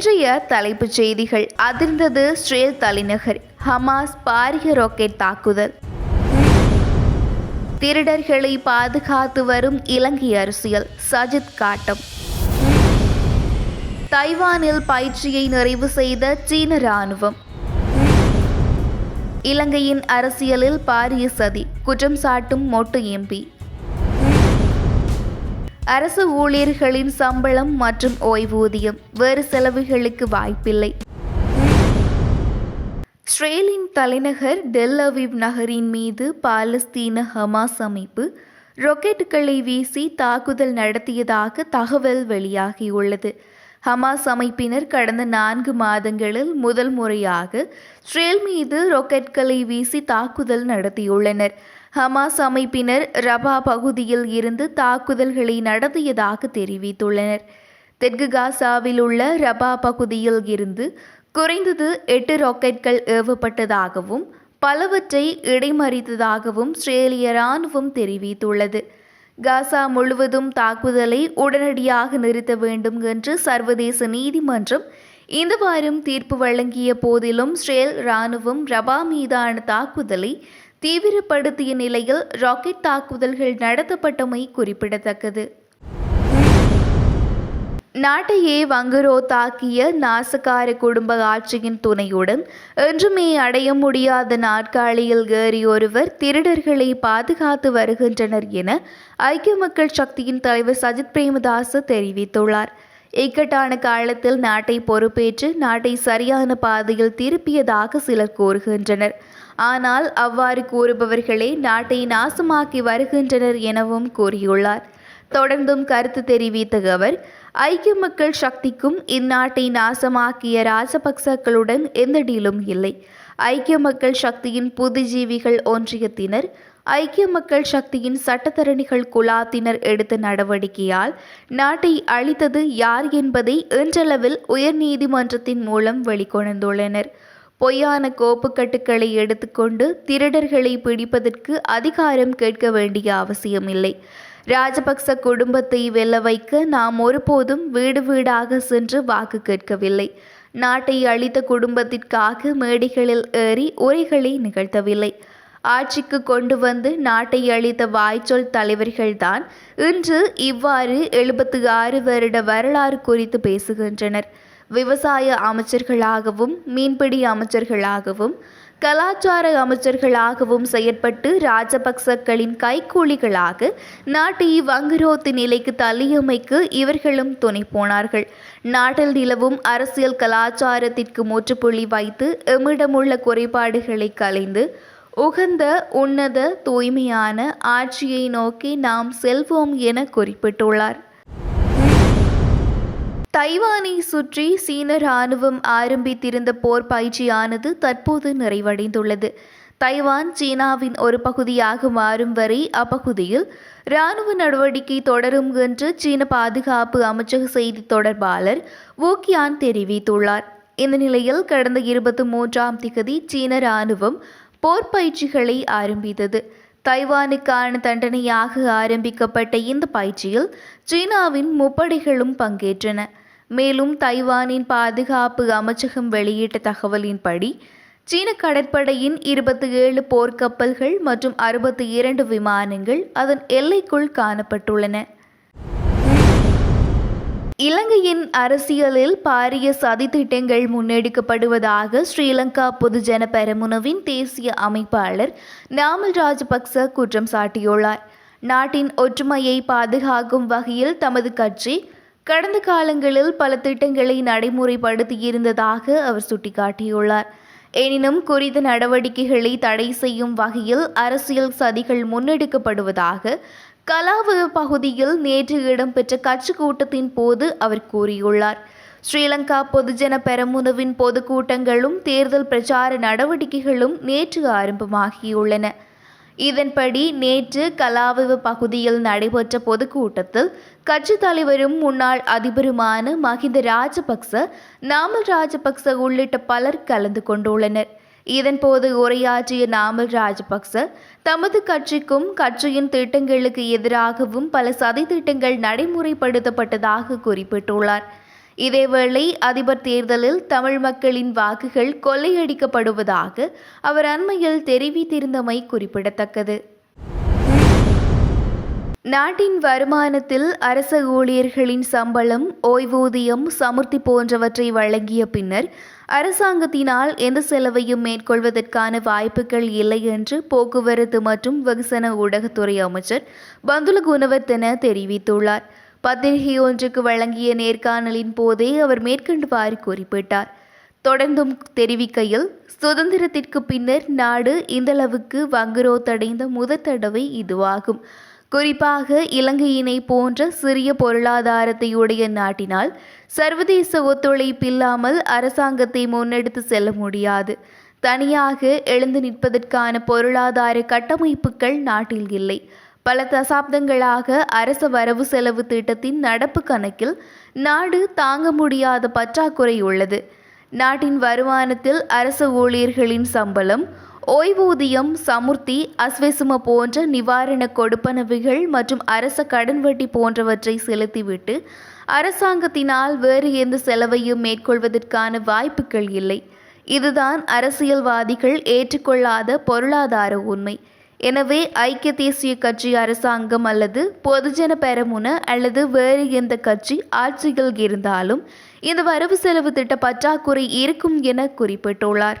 இன்றைய தலைப்புச் செய்திகள். அதிர்ந்தது ஸ்ரேல் தலைநகர் ஹமாஸ் பாரிய ராக்கெட் தாக்குதல். திருடர்களை பாதுகாத்து வரும் இலங்கை அரசியல். சஜித் காட்டம். தைவானில் பயிற்சியை நிறைவு செய்த சீன ராணுவம். இலங்கையின் அரசியலில் பாரிய சதி. குற்றம் சாட்டும் மொட்டு எம்பி. அரசு ஊழியர்களின் சம்பளம் மற்றும் ஓய்வூதியம் வேறு செலவுகளுக்கு வாய்ப்பில்லை. இஸ்ரேலின் தலைநகர் டெல் அவீவ் நகரின் மீது பாலஸ்தீன ஹமாஸ் அமைப்பு ராக்கெட்டுகளை வீசி தாக்குதல் நடத்தியதாக தகவல் வெளியாகியுள்ளது. ஹமாஸ் அமைப்பினர் கடந்த நான்கு மாதங்களில் முதல் முறையாக இஸ்ரேல் மீது ரொக்கெட்களை வீசி தாக்குதல் நடத்தியுள்ளனர். ஹமாஸ் அமைப்பினர் ரபா பகுதியில் இருந்து தாக்குதல்களை நடத்தியதாக தெரிவித்துள்ளனர். தெற்கு காசாவில் உள்ள ரபா பகுதியில் இருந்து குறைந்தது எட்டு ராக்கெட்கள் ஏவப்பட்டதாகவும் பலவற்றை இடைமறித்ததாகவும் இஸ்ரேலிய ராணுவம் தெரிவித்துள்ளது. காசா முழுவதும் தாக்குதலை உடனடியாக நிறுத்த வேண்டும் என்று சர்வதேச நீதிமன்றம் இந்த வாரம் தீர்ப்பு வழங்கிய போதிலும் இஸ்ரேல் இராணுவம் ரபா மீதான தாக்குதலை தீவிரப்படுத்திய நிலையில் ராக்கெட் தாக்குதல்கள் நடத்தப்பட்டமை குறிப்பிடத்தக்கது. நாட்டையே வங்குரோ தாக்கிய நாசகார குடும்ப ஆட்சியின் துணையுடன் என்றுமே அடைய முடியாத நாற்காலியில் ஏறி ஒருவர் திருடர்களை பாதுகாத்து வருகின்றனர் என ஐக்கிய மக்கள் சக்தியின் தலைவர் சஜித் பிரேமதாச தெரிவித்துள்ளார். இக்கட்டான காலத்தில் நாட்டை பொறுப்பேற்று நாட்டை சரியான பாதையில் திருப்பியதாக சிலர் கூறுகின்றனர். ஆனால் அவ்வாறு கூறுபவர்களே நாட்டை நாசமாக்கி வருகின்றனர் எனவும் கூறியுள்ளார். தொடர்ந்தும் கருத்து தெரிவித்த அவர் ஐக்கிய மக்கள் சக்திக்கும் இந்நாட்டை நாசமாக்கிய ராஜபக்சக்களுடன் எந்த டீலும் இல்லை. ஐக்கிய மக்கள் சக்தியின் புதுஜீவிகள் ஒன்றியத்தினர் ஐக்கிய மக்கள் சக்தியின் சட்டத்தரணிகள் குலாத்தினர் எடுத்த நடவடிக்கையால் நாட்டை அழித்தது யார் என்பதை இன்றளவில் உயர்நீதிமன்றத்தின் மூலம் வெளிக்கொணர்ந்துள்ளனர். பொய்யான கோப்புக்கட்டுக்களை எடுத்துக்கொண்டு திருடர்களை பிடிப்பதற்கு அதிகாரம் கேட்க வேண்டிய அவசியமில்லை. ராஜபக்ச குடும்பத்தை வெல்ல வைக்க நாம் ஒருபோதும் வீடு வீடாக சென்று வாக்கு கேட்கவில்லை. நாட்டை அழித்த குடும்பத்திற்காக மேடைகளில் ஏறி உரைகளை நிகழ்த்தவில்லை. ஆட்சிக்கு கொண்டு வந்து நாட்டை அளித்த வாய்ச்சொல் தலைவர்கள்தான் இன்று இவ்வாறு எழுபத்து ஆறு வருட வரலாறு குறித்து பேசுகின்றனர். விவசாய அமைச்சர்களாகவும் மீன்பிடி அமைச்சர்களாகவும் கலாச்சார அமைச்சர்களாகவும் செயற்பட்டு ராஜபக்சக்களின் கைக்கூலிகளாக நாட்டை வங்குரோத்து நிலைக்கு தள்ளியமைக்கு இவர்களும் துணை போனார்கள். நாட்டில் நிலவும் அரசியல் கலாச்சாரத்திற்கு முற்றுப்புள்ளி வைத்து எம்மிடமுள்ள குறைபாடுகளை கலைந்து உகந்த உன்னத தூய்மையான ஆட்சியை நோக்கி நாம் செல்வோம் என குறிப்பிட்டுள்ளார். தைவானை சுற்றி சீன ராணுவம் ஆரம்பித்திருந்த போர் பயிற்சியானது தற்போது நிறைவடைந்துள்ளது. தைவான் சீனாவின் ஒரு பகுதியாக மாறும் வரை அப்பகுதியில் ராணுவ நடவடிக்கை தொடரும் என்று சீன பாதுகாப்பு அமைச்சக செய்தி தொடர்பாளர் வூக்கியான் தெரிவித்துள்ளார். இந்த நிலையில் கடந்த இருபத்தி மூன்றாம் திகதி சீன ராணுவம் போர் பயிற்சிகளை ஆரம்பித்தது. தைவானுக்கான தண்டனையாக ஆரம்பிக்கப்பட்ட இந்த பயிற்சியில் சீனாவின் முப்படைகளும் பங்கேற்றன. மேலும் தைவானின் பாதுகாப்பு அமைச்சகம் வெளியிட்ட தகவலின்படி சீன கடற்படையின் இருபத்தி ஏழு போர்க்கப்பல்கள் மற்றும் அறுபத்தி இரண்டு விமானங்கள் அதன் எல்லைக்குள் காணப்பட்டுள்ளன. இலங்கையின் அரசியலில் பாரிய சதித்திட்டங்கள் முன்னெடுக்கப்படுவதாக ஸ்ரீலங்கா பொதுஜன பெரமுனவின் தேசிய அமைப்பாளர் நாமல் ராஜபக்ச குற்றம் சாட்டியுள்ளார். நாட்டின் ஒற்றுமையை பாதுகாக்கும் வகையில் தமது கட்சி கடந்த காலங்களில் பல திட்டங்களை நடைமுறைப்படுத்தியிருந்ததாக அவர் சுட்டிக்காட்டியுள்ளார். எனினும் குறித்த நடவடிக்கைகளை தடை செய்யும் வகையில் அரசியல் சதிகள் முன்னெடுக்கப்படுவதாக கலாவு பகுதியில் நேற்று இடம்பெற்ற கட்சி கூட்டத்தின் போது அவர் கூறியுள்ளார். ஸ்ரீலங்கா பொதுஜன பெரமுனவின் பொதுக்கூட்டங்களும் தேர்தல் பிரச்சார நடவடிக்கைகளும் நேற்று ஆரம்பமாகியுள்ளன. இதன்படி நேற்று கலாவிவ பகுதியில் நடைபெற்ற பொதுக்கூட்டத்தில் கட்சித் தலைவரும் முன்னாள் அதிபருமான மஹிந்த ராஜபக்ச நாமல் ராஜபக்ச உள்ளிட்ட பலர் கலந்து கொண்டுள்ளனர். இதன்போது உரையாற்றிய நாமல் ராஜபக்ச தமது கட்சிக்கும் கட்சியின் திட்டங்களுக்கு எதிராகவும் பல சதி திட்டங்கள் நடைமுறைப்படுத்தப்பட்டதாக குறிப்பிட்டுள்ளார். இதேவேளை அதிபர் தேர்தலில் தமிழ் மக்களின் வாக்குகள் கொள்ளையடிக்கப்படுவதாக அவர் அண்மையில் தெரிவித்திருந்தமை குறிப்பிடத்தக்கது. நாட்டின் வருமானத்தில் அரச ஊழியர்களின் சம்பளம் ஓய்வூதியம் சமுர்த்தி போன்றவற்றை வழங்கிய பின்னர் அரசாங்கத்தினால் எந்த செலவையும் மேற்கொள்வதற்கான வாய்ப்புகள் இல்லை என்று போக்குவரத்து மற்றும் வெகுசன ஊடகத்துறை அமைச்சர் பந்துல குணவர்த்தன தெரிவித்துள்ளார். பத்திரிகை ஒன்றுக்கு வழங்கிய நேர்காணலின் போதே அவர் மேற்கண்டவாறு குறிப்பிட்டார். தொடர்ந்தும் தெரிவிக்கையில் சுதந்திரத்திற்கு பின்னர் நாடு இந்தளவுக்கு வங்குரோத்தடைந்த முதற் தடவை இதுவாகும். குறிப்பாக இலங்கையினை போன்ற சிறிய பொருளாதாரத்தையுடைய நாட்டினால் சர்வதேச ஒத்துழைப்பில்லாமல் அரசாங்கத்தை முன்னெடுத்து செல்ல முடியாது. தனியாக எழுந்து நிற்பதற்கான பொருளாதார கட்டமைப்புகள் நாட்டில் இல்லை. பல தசாப்தங்களாக அரச வரவு செலவு திட்டத்தின் நடப்பு கணக்கில் நாடு தாங்க முடியாத பற்றாக்குறை உள்ளது. நாட்டின் வருமானத்தில் அரச ஊழியர்களின் சம்பளம் ஓய்வூதியம் சமுர்த்தி அஸ்வசும போன்ற நிவாரண கொடுப்பனவுகள் மற்றும் அரச கடன் வட்டி போன்றவற்றை செலுத்திவிட்டு அரசாங்கத்தினால் வேறு எந்த செலவையும் மேற்கொள்வதற்கான வாய்ப்புகள் இல்லை. இதுதான் அரசியல்வாதிகள் ஏற்றுக்கொள்ளாத பொருளாதார உண்மை. எனவே ஐக்கிய தேசிய கட்சி அரசாங்கம் அல்லது பொதுஜன பெரமுன அல்லது வேறு எந்த கட்சி ஆட்சியில் இருந்தாலும் இந்த வரவு செலவு திட்ட பற்றாக்குறை இருக்கும் என குறிப்பிட்டுள்ளார்.